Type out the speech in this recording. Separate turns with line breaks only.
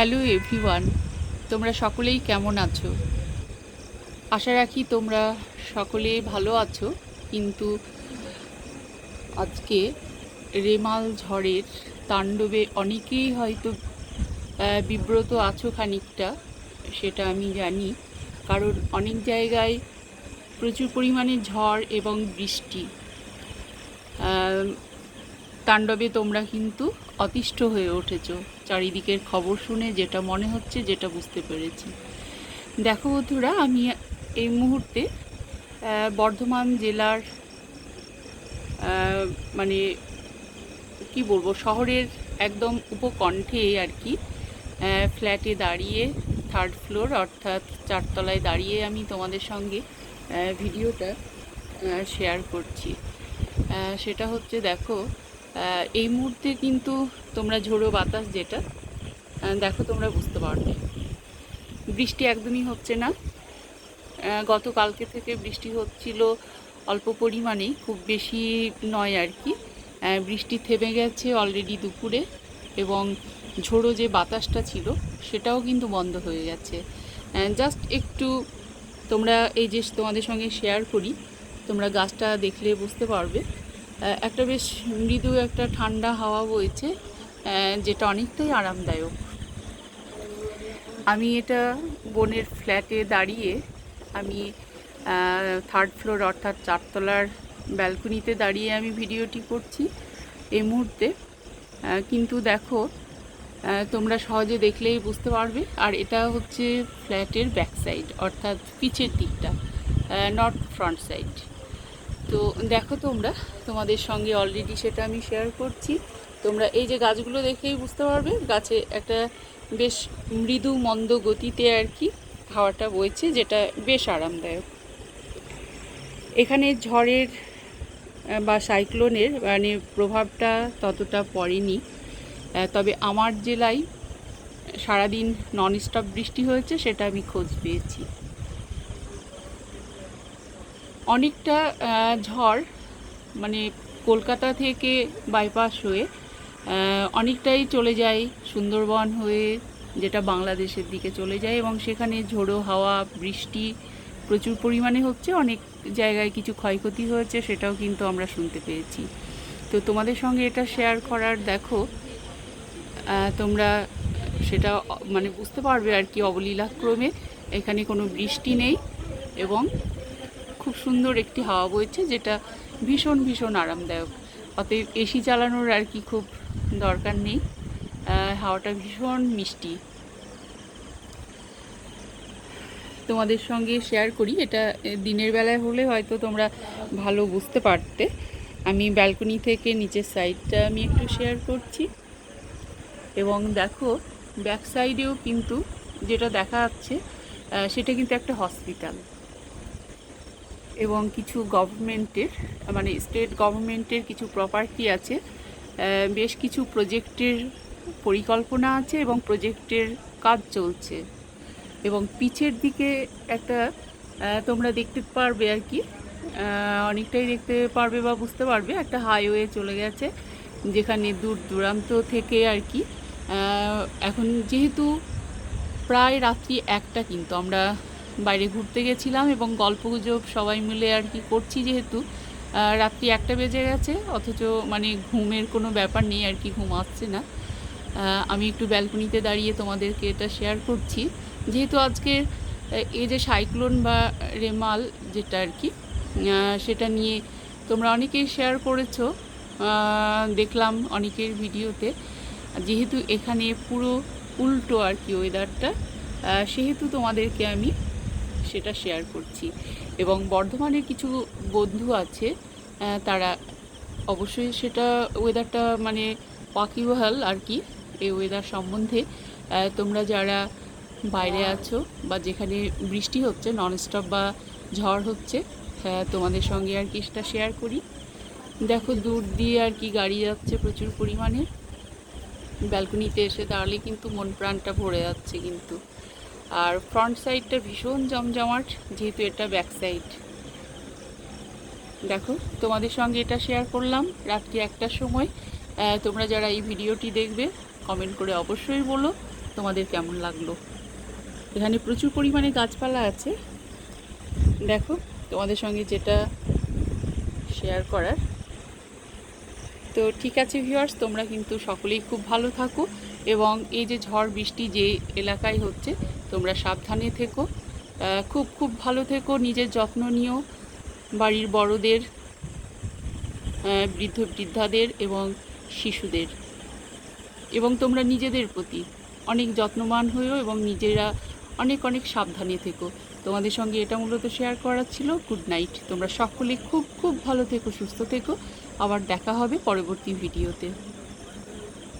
Hello everyone, তোমরা সকলেই কেমন আছো? আশা রাখি তোমরা সকলে ভালো আছো, কিন্তু আজকে রেমাল ঝড়ের তাণ্ডবে অনেকেই হয়তো বিব্রত আছো খানিকটা, সেটা আমি জানি। কারণ অনেক জায়গায় প্রচুর পরিমাণে ঝড় এবং বৃষ্টি। তাণ্ডবে তোমরা কিন্তু অতিষ্ঠ হয়ে উঠেছো। চারিদিকের খবর শুনে যেটা মনে হচ্ছে যেটা বুঝতে পেরেছি। দেখো বন্ধুরা, আমি এই মুহূর্তে বর্ধমান জেলার মানে কি বলব, শহরের একদম উপকণ্ঠে আর কি ফ্ল্যাটে দাঁড়িয়ে থার্ড ফ্লোর অর্থাৎ চারতলায় দাঁড়িয়ে আমি তোমাদের সঙ্গে ভিডিওটা শেয়ার করছি। সেটা হচ্ছে দেখো এই মুহূর্তে কিন্তু তোমরা ঝোড়ো বাতাস যেটা দেখো তোমরা বুঝতে পারবে। বৃষ্টি একদমই হচ্ছে না। গতকালকে থেকে বৃষ্টি হচ্ছিল অল্প পরিমাণেই, খুব বেশি নয় আর কি। বৃষ্টি থেমে গেছে অলরেডি দুপুরে এবং ঝোড়ো যে বাতাসটা ছিল, সেটাও কিন্তু বন্ধ হয়ে গেছে। জাস্ট একটু তোমরা এই যে তোমাদের সঙ্গে শেয়ার করি, তোমরা গাছটা দেখলে বুঝতে পারবে। একটা বেশ মৃদু একটা ঠান্ডা হাওয়া বইছে যেটা অনেকটাই আরামদায়ক। আমি এটা বোনের ফ্ল্যাটে দাঁড়িয়ে আমি থার্ড ফ্লোর অর্থাৎ চারতলার ব্যালকনিতে দাঁড়িয়ে আমি ভিডিওটি করছি এই মুহূর্তে। কিন্তু দেখো তোমরা সহজে দেখলেই বুঝতে পারবে। আর এটা হচ্ছে ফ্ল্যাটের ব্যাক সাইড অর্থাৎ পিছের দিকটা নর্থ ফ্রন্ট সাইড তো দেখো তোমরা, তোমাদের সঙ্গে অলরেডি সেটা আমি শেয়ার করছি। তোমরা এই যে গাছগুলো দেখেই বুঝতে পারবে, গাছে একটা বেশ মৃদু মন্দ গতিতে আর কি হাওয়াটা বইছে, যেটা বেশ আরামদায়ক। এখানে ঝড়ের বা সাইক্লোনের মানে প্রভাবটা ততটা পড়েনি। তবে আমার জেলায় সারাদিন ননস্টপ বৃষ্টি হয়েছে, সেটা আমি খোঁজ পেয়েছি। অনেকটা ঝড় মানে কলকাতা থেকে বাইপাস হয়ে অনেকটাই চলে যায় সুন্দরবন হয়ে, যেটা বাংলাদেশের দিকে চলে যায় এবং সেখানে ঝোড়ো হাওয়া, বৃষ্টি প্রচুর পরিমাণে হচ্ছে, অনেক জায়গায় কিছু ক্ষয়ক্ষতি হয়েছে, সেটাও কিন্তু আমরা শুনতে পেয়েছি। তো তোমাদের সঙ্গে এটা শেয়ার করার দেখো তোমরা সেটা মানে বুঝতে পারবে আর কি অবলীলাক্রমে, এখানে কোনো বৃষ্টি নেই এবং খুব সুন্দর একটি হাওয়া বইছে, যেটা ভীষণ ভীষণ আরামদায়ক। অতএব এসি চালানোর আর কি খুব দরকার নেই। হাওয়াটা ভীষণ মিষ্টি। তোমাদের সঙ্গে শেয়ার করি, এটা দিনের বেলায় হলে হয়তো তোমরা ভালো বুঝতে পারতে। আমি ব্যালকনি থেকে নিচের সাইডটা আমি একটু শেয়ার করছি। এবং দেখো ব্যাক সাইডেও কিন্তু যেটা দেখা যাচ্ছে সেটা কিন্তু একটা হসপিটাল এবং কিছু গভর্নমেন্টের মানে স্টেট গভর্নমেন্টের কিছু প্রপার্টি আছে। বেশ কিছু প্রজেক্টের পরিকল্পনা আছে এবং প্রজেক্টের কাজ চলছে। এবং পিছের দিকে একটা তোমরা দেখতে পারবে আর কি। অনেকটাই দেখতে পারবে বা বুঝতে পারবে, একটা হাইওয়ে চলে গেছে, যেখানে দূর দূরান্ত থেকে আর কি। এখন যেহেতু প্রায় রাত্রি একটা কিন্তু আমরা বাইরে ঘুরতে গেছিলাম এবং গল্পগুজব সবাই মিলে আর কি করছি যেহেতু। রাত্রি একটা বেজে গেছে, অথচ মানে ঘুমের কোনো ব্যাপার নেই, আর কি ঘুম আসছে না। আমি একটু ব্যালকনিতে দাঁড়িয়ে তোমাদেরকে এটা শেয়ার করছি। যেহেতু আজকের এই যে সাইক্লোন বা রেমাল যেটা আর কি সেটা নিয়ে তোমরা অনেকেই শেয়ার করেছ দেখলাম অনেকের ভিডিওতে। যেহেতু এখানে পুরো উল্টো আর কি ওয়েদারটা সেহেতু তোমাদেরকে আমি সেটা শেয়ার করছি। এবং বর্ধমানের কিছু বন্ধু আছে তারা অবশ্যই সেটা ওয়েদারটা মানে ওয়াকিবহাল আর কি এই ওয়েদার সম্বন্ধে। তোমরা যারা বাইরে আছো বা যেখানে বৃষ্টি হচ্ছে ননস্টপ বা ঝড় হচ্ছে হ্যাঁ তোমাদের সঙ্গে আর কি সেটা শেয়ার করি। দেখো দূর দিয়ে আর কি গাড়ি যাচ্ছে প্রচুর পরিমাণে। ব্যালকনিতে এসে দাঁড়ালে কিন্তু মন প্রাণটা ভরে যাচ্ছে কিন্তু। আর ফ্রন্ট সাইডটা ভীষণ জমজমাট, যেহেতু এটা ব্যাক সাইড দেখো, তোমাদের সঙ্গে এটা শেয়ার করলাম রাত্রি একটার সময়। তোমরা যারা এই ভিডিওটি দেখবে কমেন্ট করে অবশ্যই বলো তোমাদের কেমন লাগল। এখানে প্রচুর পরিমাণে গাছপালা আছে। দেখো, তোমাদের সঙ্গে যেটা শেয়ার করার। তো ঠিক আছে ভিউয়ার্স তোমরা কিন্তু সকলেই খুব ভালো থাকো। এবং এই যে ঝড় বৃষ্টি যে এলাকায় হচ্ছে, তোমরা সাবধানে থেকো। খুব খুব ভালো থেকো, নিজের যত্ন নিও বাড়ির বড়দের বৃদ্ধ বৃদ্ধাদের এবং শিশুদের। এবং তোমরা নিজেদের প্রতি অনেক যত্নবান হয়েও এবং নিজেরা অনেক অনেক সাবধানে থেকো। তোমাদের সঙ্গে এটা মূলত শেয়ার করার ছিল। Good night. তোমরা সকলে খুব খুব ভালো থেকো, সুস্থ থেকো। আবার দেখা হবে পরবর্তী ভিডিওতে।